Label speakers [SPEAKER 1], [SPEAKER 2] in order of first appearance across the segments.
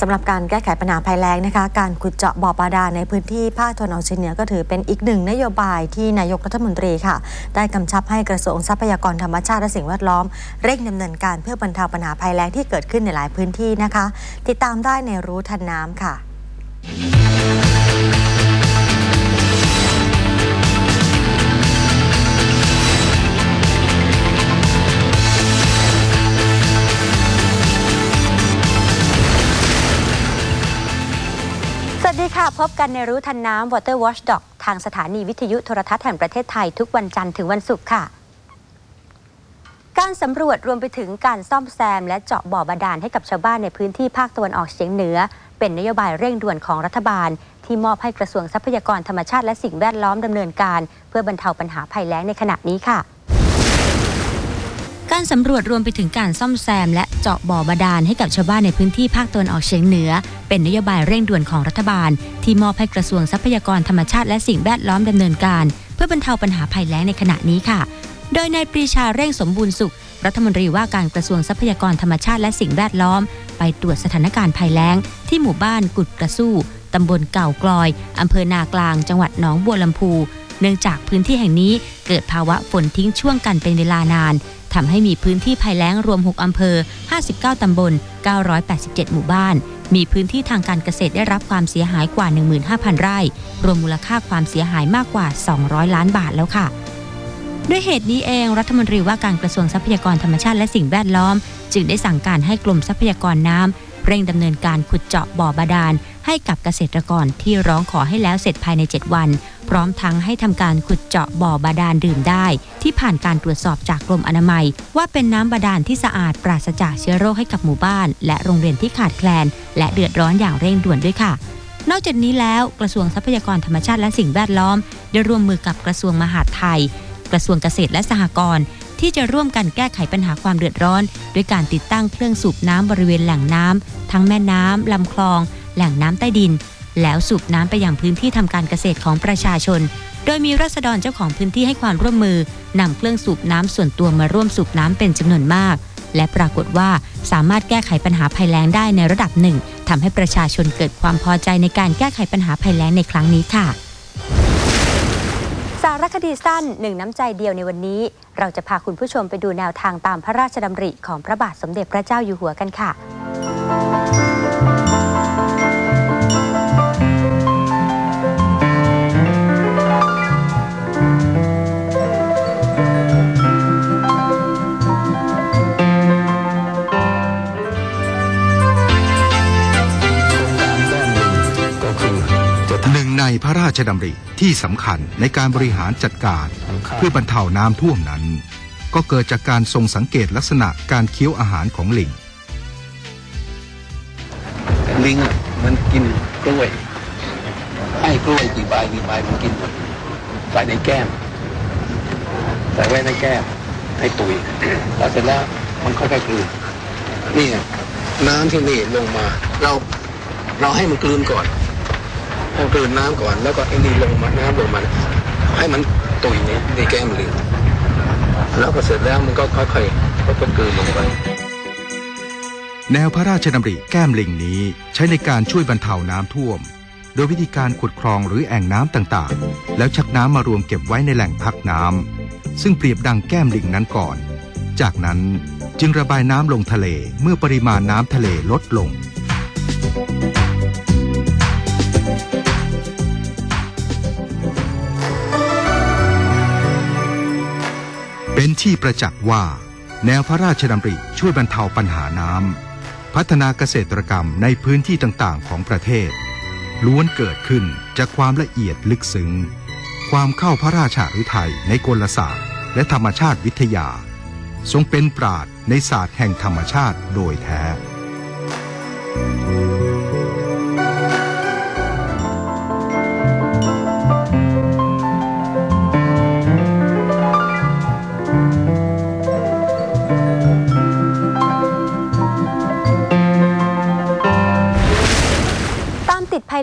[SPEAKER 1] สำหรับการแก้ไขปัญหาภัยแล้งนะคะ การขุดเจาะบ่อบาดาลในพื้นที่ภาคตะวันออกเฉียงเหนือก็ถือเป็นอีกหนึ่งนโยบายที่นายกรัฐมนตรีค่ะ ได้กำชับให้กระทรวงทรัพยากรธรรมชาติและสิ่งแวดล้อม เร่งดำเนินการเพื่อบรรเทาปัญหาภัยแล้งที่เกิดขึ้นในหลายพื้นที่นะคะ ติดตามได้ในรู้ทันน้ำค่ะ
[SPEAKER 2] พบกันในรู้ทันน้ำ Water Watchdog ทางสถานีวิทยุโทรทัศน์แห่งประเทศไทยทุกวันจันทร์ถึงวันศุกร์ค่ะ การสำรวจรวมไปถึงการซ่อมแซม และเจาะบ่อบาดาลให้กับชาวบ้านในพื้นที่ภาคตะวันออกเฉียงเหนือ เป็นนโยบายเร่งด่วนของรัฐบาล ที่มอบให้กระทรวงทรัพยากรธรรมชาติและสิ่งแวดล้อมดำเนินการ เพื่อบรรเทาปัญหาภัยแล้งในขณะนี้ค่ะ การสำรวจรวมไปถึงการซ่อมแซม และเจาะบ่อบาดาลให้กับชาวบ้านในพื้นที่ภาคตะวันออกเฉียงเหนือ เป็นนโยบายเร่งด่วนของรัฐบาล ที่มอบให้กระทรวงทรัพยากรธรรมชาติและสิ่งแวดล้อมดำเนินการ เพื่อบรรเทาปัญหาภัยแล้งในขณะนี้ค่ะ โดยนายปรีชาเร่งสมบูรณ์สุข รัฐมนตรีว่าการกระทรวงทรัพยากรธรรมชาติและสิ่งแวดล้อม ไปตรวจสถานการณ์ภัยแล้ง ที่หมู่บ้านกุดกระสู้ตำบลเก่ากลอยอำเภอนากลาง จังหวัดหนองบัวลำพู เนื่องจากพื้นที่แห่งนี้เกิดภาวะฝนทิ้งช่วงกันเป็นเวลานาน ทำให้มีพื้นที่ภัยแล้งรวม 6 อำเภอ 59 ตำบล 987 หมู่บ้าน มีพื้นที่ทางการเกษตรได้รับความเสียหายกว่า 15,000 ไร่ รวมมูลค่าความเสียหายมากกว่า 200 ล้านบาทแล้วค่ะ ด้วยเหตุนี้เองรัฐมนตรีว่าการกระทรวงทรัพยากรธรรมชาติและสิ่งแวดล้อม จึงได้สั่งการให้กรมทรัพยากรน้ำเร่งดำเนินการขุดเจาะบ่อบาดาล ให้กับเกษตรกรที่ร้องขอให้แล้วเสร็จภายใน 7 วัน พร้อมทั้งให้ทำการขุดเจาะบ่อบาดาลดื่มได้ ที่ผ่านการตรวจสอบจากกรมอนามัย ว่าเป็นน้ำบาดาลที่สะอาดปราศจากเชื้อโรคให้กับหมู่บ้าน และโรงเรียนที่ขาดแคลน และเดือดร้อนอย่างเร่งด่วนด้วยค่ะนอกจากนี้แล้วกระทรวงทรัพยากรธรรมชาติและสิ่งแวดล้อม ได้ร่วมมือกับกระทรวงมหาดไทย กระทรวงเกษตรและสหกรณ์ที่จะร่วมกันแก้ไขปัญหาความเดือดร้อน ด้วยการติดตั้งเครื่องสูบน้ำบริเวณแหล่งน้ำทั้งแม่น้ำลำคลอง แหล่งน้ำใต้ดิน แล้วสูบน้ำไปยังพื้นที่ทำการเกษตรของประชาชน โดยมีรัษฎรเจ้าของพื้นที่ให้ความร่วมมือนำเครื่องสูบน้ำส่วนตัวมาร่วมสูบน้ำเป็นจำนวนมาก และปรากฏว่าสามารถแก้ไขปัญหาภัยแล้งได้ในระดับหนึ่งทำให้ประชาชนเกิดความพอใจในการแก้ไขปัญหาภัยแล้งในครั้งนี้ค่ะสารคดีสั้นหนึ่งน้ำใจเดียวในวันนี้ เราจะพาคุณผู้ชมไปดูแนวทางตามพระราชดำริของพระบาทสมเด็จพระเจ้าอยู่หัวกันค่ะ
[SPEAKER 3] ชดำริที่สำคัญในการบริหารจัดการ เพื่อบรรเทาน้ำท่วมนั้น ก็เกิดจากการทรงสังเกตลักษณะการเคี้ยวอาหารของลิง
[SPEAKER 4] ลิงอะมันกินกล้วยให้กล้วยกี่ใบกี่ใบมันกินหมดใส่ในแก้มใส่ไว้ในแก้มให้ตุยแล้วเสร็จแล้วมันค่อยๆกลืนนี่ไงน้ำที่นี่ลงมา เราเราให้มันกลืนก่อน ให้มันกลืนน้ำก่อน แล้วก็ไอ้นี่ลงมาน้ำลงมา ให้มันตุยในในแก้มลิงแล้วก็เสร็จแล้วมันก็ค่อยๆค่อยๆกลืนลงไป
[SPEAKER 3] แนวพระราชดำริแก้มลิงนี้ใช้ในการช่วยบรรเทาน้ำท่วม โดยวิธีการขุดคลองหรือแอ่งน้ำต่างๆ แล้วชักน้ำมารวมเก็บไว้ในแหล่งพักน้ำซึ่งเปรียบดังแก้มลิงนั้นก่อน จากนั้นจึงระบายน้ำลงทะเลเมื่อปริมาณน้ำทะเลลดลง ที่ประจักษ์ว่า แนวพระราชดำริช่วยบรรเทาปัญหาน้ำพัฒนาเกษตรกรรมในพื้นที่ต่างๆ ของประเทศ ล้วนเกิดขึ้นจากความละเอียดลึกซึ้งความเข้าพระราชาฤทัยในกลศาสตร์ และธรรมชาติวิทยา ทรงเป็นปราดในศาสตร์แห่งธรรมชาติโดยแท้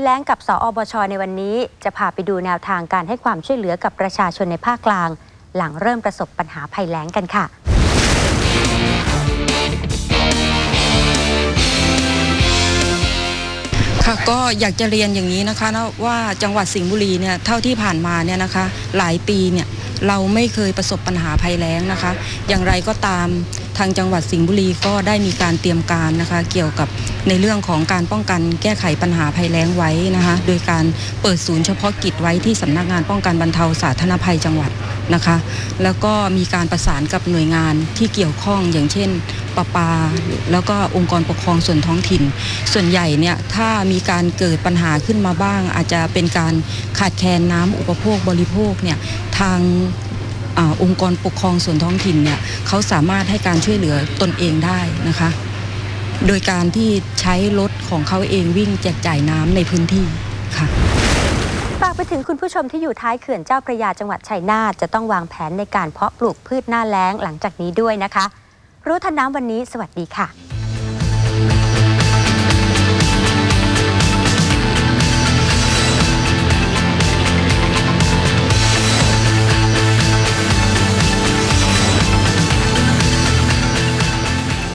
[SPEAKER 2] แล้งกับสออบชในวันนี้ จะพาไปดูแนวทางการให้ความช่วยเหลือกับประชาชนในภาคกลาง หลังเริ่มประสบปัญหาภัยแล้งกันค่ะ
[SPEAKER 5] ค่ะก็อยากจะเรียนอย่างนี้นะคะนะว่าจังหวัดสิงห์บุรีเนี่ยเท่าที่ผ่านมาเนี่ยนะคะ หลายปีเนี่ยเราไม่เคยประสบปัญหาภัยแล้งนะคะ อย่างไรก็ตามทางจังหวัดสิงห์บุรีก็ได้มีการเตรียมการนะคะ เกี่ยวกับในเรื่องของการป้องกันแก้ไขปัญหาภัยแล้งไว้นะคะ โดยการเปิดศูนย์เฉพาะกิจไว้ที่สำนักงานป้องกันบรรเทาสาธารณภัยจังหวัดนะคะ แล้วก็มีการประสานกับหน่วยงานที่เกี่ยวข้องอย่างเช่น ประปา แล้วก็องค์กรปกครองส่วนท้องถิ่น ส่วนใหญ่เนี่ยถ้ามีการเกิดปัญหาขึ้นมาบ้าง อาจจะเป็นการขาดแคลนน้ำอุปโภคบริโภคเนี่ยทางอาองค์กรปกครองส่วนท้องถิ่นเนี่ยเขาสามารถให้การช่วยเหลือตนเองได้นะคะ โดยการที่ใช้รถของเขาเองวิ่งแจกจ่ายน้ำในพื้นที่ค่ะ
[SPEAKER 1] ฝากไปถึงคุณผู้ชมที่อยู่ท้ายเขื่อนเจ้าพระยาจังหวัดชัยนาทจะต้องวางแผนในการเพาะปลูกพืชหน้าแล้งหลังจากนี้ด้วยนะคะ รู้ทันน้ำวันนี้ สวัสดีค่ะ